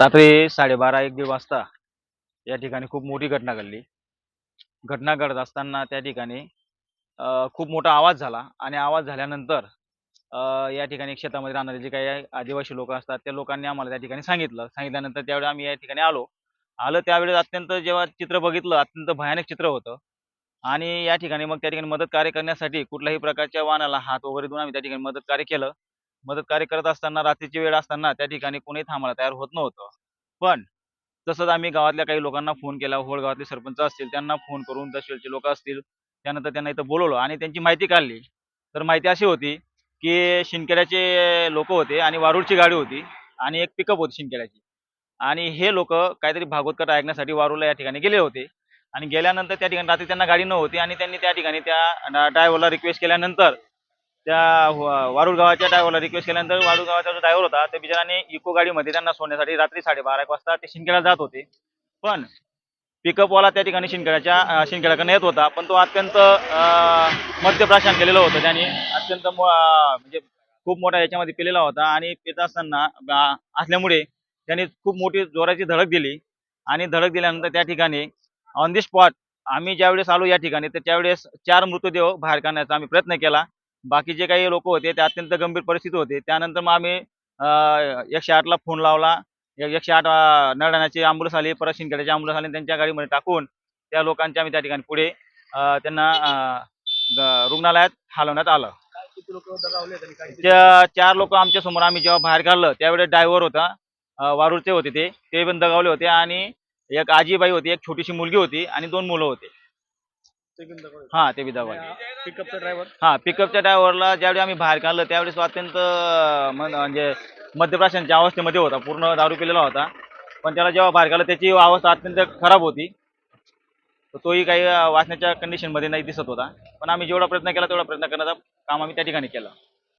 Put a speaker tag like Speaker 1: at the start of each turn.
Speaker 1: रात्री साडेबारा एक दीड वाजता या ठिकाणी खूप मोठी घटना घडली. घटना घडत असताना त्या ठिकाणी खूप मोठा आवाज झाला आणि आवाज झाल्यानंतर या ठिकाणी शेतामध्ये राहणारे जे काही आदिवासी लोक असतात त्या लोकांनी आम्हाला त्या ठिकाणी सांगितलं. सांगितल्यानंतर त्यावेळी आम्ही या ठिकाणी आलो. आलो त्यावेळेस अत्यंत जेव्हा चित्र बघितलं अत्यंत भयानक चित्र होतं. आणि या ठिकाणी मग त्या ठिकाणी मदत कार्य करण्यासाठी कुठल्याही प्रकारच्या वाहनाला हात वगैरे देऊन आम्ही त्या ठिकाणी मदत कार्य केलं. मदत कार्य करत असताना रात्रीची वेळ असताना त्या ठिकाणी कोणी थांबायला तयार होत नव्हतं. पण तसंच आम्ही गावातल्या काही लोकांना फोन केला. होळ गावातले सरपंच असतील त्यांना फोन करून तहसीलचे लोक असतील त्यानंतर त्यांना इथं बोलवलं आणि त्यांची माहिती काढली. तर माहिती अशी होती की शिंदखेड्याचे लोक होते आणि वारूडची गाडी होती आणि एक पिकअप होती शिंदखेड्याची. आणि हे लोक काहीतरी भागवत ऐकण्यासाठी वारूला या ठिकाणी गेले होते. आणि गेल्यानंतर त्या ठिकाणी रात्री त्यांना गाडी नव्हती आणि त्यांनी त्या ठिकाणी त्या ड्रायव्हरला रिक्वेस्ट केल्यानंतर त्या वारुळ गावाच्या ड्रायव्हरला रिक्वेस्ट केल्यानंतर वारुळ गावाचा जो ड्रायव्हर होता त्या बिचाराने इको गाडीमध्ये त्यांना सोडण्यासाठी रात्री साडेबारा एक वाजता ते शिंदखेडा जात होते. पण पिकअपवाला त्या ठिकाणी शिंदखेड्याच्या अं, शिंदखेड्याकडनं येत होता. पण तो अत्यंत अं, मद्यप्राशन केलेलं होतं त्याने. अत्यंत म्हणजे खूप मोठा याच्यामध्ये पिलेला होता आणि पित असताना असल्यामुळे त्याने खूप मोठी जोराची धडक दिली. आणि धडक दिल्यानंतर त्या ठिकाणी ऑन दी स्पॉट आम्ही ज्यावेळेस आलो या ठिकाणी तर त्यावेळेस चार मृतदेह बाहेर काढण्याचा आम्ही प्रयत्न केला. बाकी जे काही लोक होते ते अत्यंत गंभीर परिस्थिती होते. त्यानंतर मग आम्ही एकशे आठला फोन लावला. एक- एकशे आठ नळण्याची अँबुलन्स आली परत शिंदखेड्याची अँबुलन्स आली त्यांच्या गाडीमध्ये टाकून त्या लोकांच्या आम्ही त्या ठिकाणी पुढे त्यांना रुग्णालयात हलवण्यात आलं. चार लोक आमच्यासमोर आम्ही जेव्हा बाहेर काढलं त्यावेळेस ड्रायव्हर होता वारूरचे होते ते. ते पण दगावले होते आणि एक आजीबाई होती एक छोटीशी मुलगी होती आणि दोन मुलं होते. हा ते बी दगावले
Speaker 2: पिकअपचा ड्रायव्हर
Speaker 1: हा पिकअपच्या ड्रायव्हरला ज्यावेळी आम्ही बाहेर काढलं त्यावेळेस तो अत्यंत मन- म्हणजे मद्यप्राशनच्या अवस्थेमध्ये होता. पूर्ण दारू पिलेला होता. पण त्याला जेव्हा बाहेर काढलं त्याची अवस्था अत्यंत खराब होती. तर तोही काही अं, वाचण्याच्या कंडिशनमध्ये नाही दिसत होता. पण आम्ही जेवढा प्रयत्न केला तेवढा प्रयत्न करण्याचा काम आम्ही त्या ठिकाणी केलं.